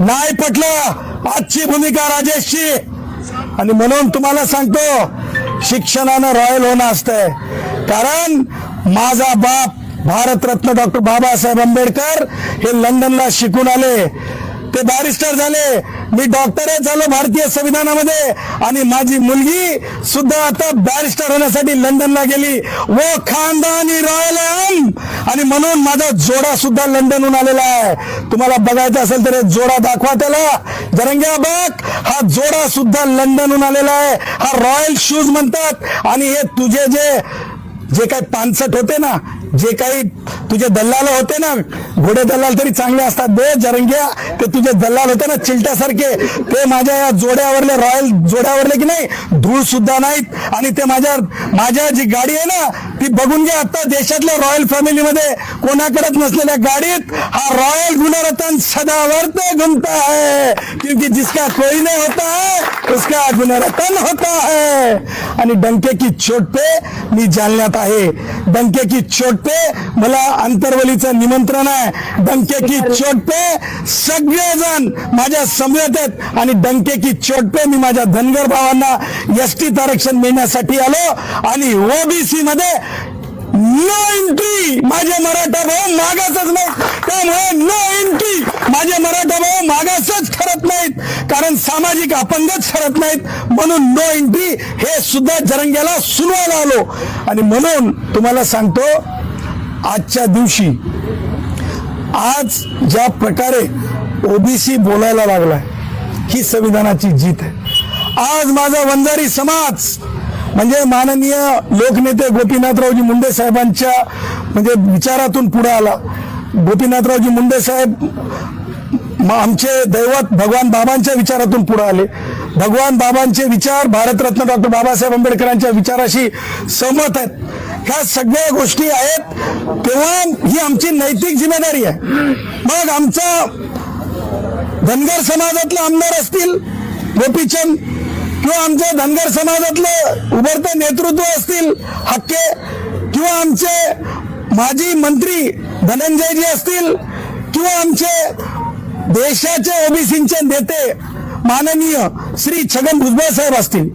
नाही पटलं. आजची भूमिका राजेशची. आणि म्हणून तुम्हाला सांगतो शिक्षणानं रॉयल होणं असतंय. कारण माझा बाप भारतरत्न डॉक्टर बाबासाहेब आंबेडकर हे लंडनला शिकून आले. ते बॅरिस्टर झाले. मी डॉक्टरच झालो भारतीय संविधानामध्ये आणि माझी मुलगी सुद्धा आता बॅरिस्टर होण्यासाठी लंडनला गेली. व खानदानी रॉयल आणि म्हणून माझा जोडा सुद्धा लंडनहून आलेला आहे. तुम्हाला बघायचं असेल तर एक जोडा दाखवा त्याला. जरंग्या बघ हा जोडा सुद्धा लंडनहून आलेला आहे. हा रॉयल शूज म्हणतात. आणि हे तुझे जे जे काही पानसट होते ना जे काही तुझे दल्लाल होते ना घोडे दल्लाल तरी चांगले असतात बे जरंग्या. ते तुझे दल्लाल होते ना चिलट्यासारखे. ते माझ्या या जोड्यावरले रॉयल जोड्यावरले की नाही धूळ सुद्धा नाहीत. आणि ते माझ्या माझ्या जी गाडी आहे ना ती बघून घ्या आता देशातल्या रॉयल फॅमिलीमध्ये कोणाकडेच नसलेल्या गाडीत हा रॉयल गुणरत्न सदावर्त घुमता है क्योंकि जिसका कोई नहीं होता है उसका गुणरत्न होता है. आणि डंके की चोट पे मी जालण्यात आहे. डंके की चोट पे मला अंतरवलीचं निमंत्रण आहे. डंके की चोट पे सगळेजण माझ्या समवेत आहेत. आणि डंके की चोट पे मी माझ्या धनगर भावांना एस आरक्षण मिळण्यासाठी आलो. आणि ओबीसी मध्ये नो एंट्री माझे मराठा भाऊ मागासच नाही त्यामुळे नो एंट्री माझे मराठा भाऊ मागासच ठरत नाहीत. कारण सामाजिक अपंगच ठरत नाहीत. म्हणून नो एंट्री हे सुद्धा जरंग्याला सुनवायला आलो. आणि म्हणून तुम्हाला सांगतो आजच्या दिवशी आज ज्या प्रकारे ओबीसी बोलायला लागलाय ही संविधानाची जीत आहे. आज माझा वंजारी समाज म्हणजे माननीय लोकनेते गोपीनाथरावजी मुंडे साहेबांच्या म्हणजे विचारातून पुढे आला. गोपीनाथरावजी मुंडे साहेब आमचे दैवत भगवान बाबांच्या विचारातून पुढे आले. भगवान बाबांचे विचार भारतरत्न डॉक्टर बाबासाहेब आंबेडकरांच्या विचाराशी सहमत आहेत. ह्या सगळ्या गोष्टी आहेत. तेव्हा ही आमची नैतिक जिम्मेदारी आहे. मग आमचा धनगर समाजातले आमदार असतील गोपीचंद किंवा आमच्या धनगर समाजातलं उभरते नेतृत्व असतील हक्के किंवा आमचे माजी मंत्री धनंजयजी असतील किंवा आमचे देशाचे ओबीसीचे नेते माननीय श्री छगन भुजबळ साहेब असतील.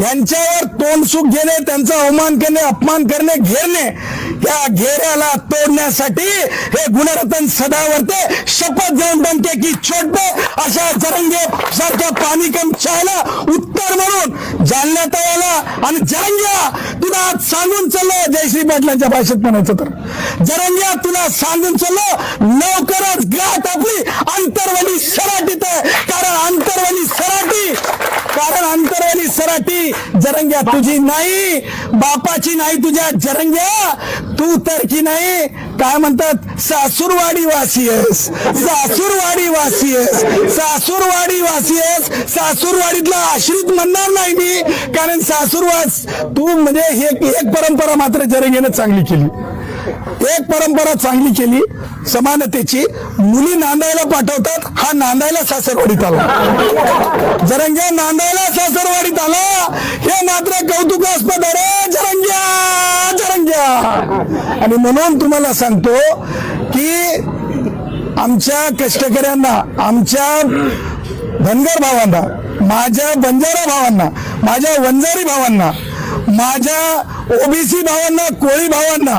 यांच्यावर तोंडसुख घेणे त्यांचा अवमान करणे अपमान करणे घेरणे या घेऱ्याला तोडण्यासाठी हे गुणरत्न सदावरते शपथ घेऊन बनते की छोटे अशा जरंगे सारख्या पाणी कम उत्तर म्हणून जालण्यात आला आणि जरंग्या तुला आज सांगून चाललो. जयश्री पाटलांच्या भाषेत म्हणायचं तर. जरंग्या तुला सांगून चाललो. लवकरच गाठ आपली अंतरवली सराटीत आहे कारण अंतरवली सराटी कारण अंतरवली सराटी जरंग्या तुझी नाही बापाची नाही तुझ्या जरंग्या तू तर की नाही. काय म्हणतात? सासूरवाडी वासीयस सासूरवाडी वासीयस सासूरवाडी वासीयस सासूरवाडीतला आश्रित म्हणणार नाही मी. कारण सासूरवास तू म्हणजे हे एक परंपरा मात्र जरंगेनं चांगली केली. एक परंपरा चांगली केली समानतेची. मुली नांदायला पाठवतात हा नांदायला सासरवाडीत आला. जरंग्या नांदायला सासरवाडीत आला. हे मात्र कौतुकास्पद अरे जरंग्या जरंग्या. आणि म्हणून तुम्हाला सांगतो की आमच्या कष्टकऱ्यांना आमच्या धनगर भावांना माझ्या बंजारा भावांना माझ्या वंजारी भावांना माझ्या ओबीसी भावांना कोळी भावांना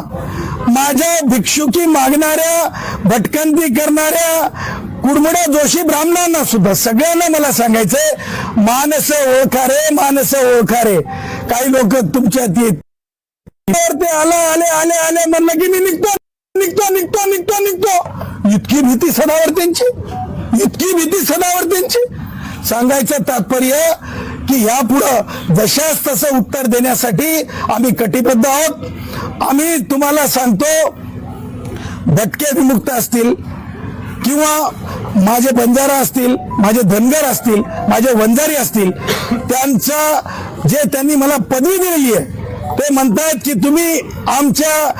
माझ्या भिक्षुकी मागणाऱ्या भटकंती करणाऱ्या कुडमुड्या जोशी ब्राह्मणांना सुद्धा सगळ्यांना मला सांगायचंय मानस ओळखारे मानस ओळखारे काही लोक तुमच्यात येत ते आले आले आले आले म्हणलं की मी निघतो निघतो निघतो निघतो निघतो. इतकी भीती सदावर त्यांची? इतकी भीती सदावर त्यांची? सांगायचं तात्पर्य की यापुढं जशास तसं उत्तर देण्यासाठी आम्ही कटिबद्ध आहोत. आम्ही तुम्हाला सांगतो भटके विमुक्त असतील किंवा माझे बंजारा असतील माझे धनगर असतील माझे वंजारी असतील त्यांचा जे त्यांनी मला पदवी दिलेली आहे ते म्हणतात की तुम्ही आमच्या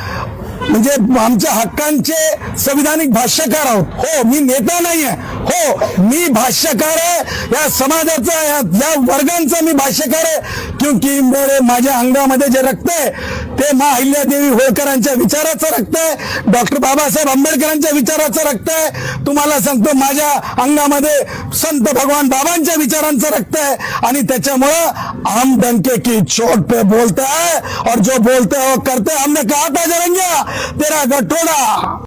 म्हणजे आमच्या हक्कांचे संविधानिक भाष्यकार आहोत. हो मी नेता नाही आहे. हो मी भाष्यकार आहे. या समाजाचा या या वर्गांचा मी भाष्यकार आहे. क्योंकि मेरे माझ्या अंगामध्ये जे रक्त आहे ते मा अहिल्यादेवी होळकरांच्या विचाराचं रक्त आहे. डॉक्टर बाबासाहेब आंबेडकरांच्या विचाराचं रक्त आहे. तुम्हाला सांगतो माझ्या अंगामध्ये संत भगवान बाबांच्या विचारांचं रक्त आहे. आणि त्याच्यामुळं आम डंके की चोट पे बोलता है और जो बोलते हो करते हमने कहा था जरंगिया तेरा गठोड़ा.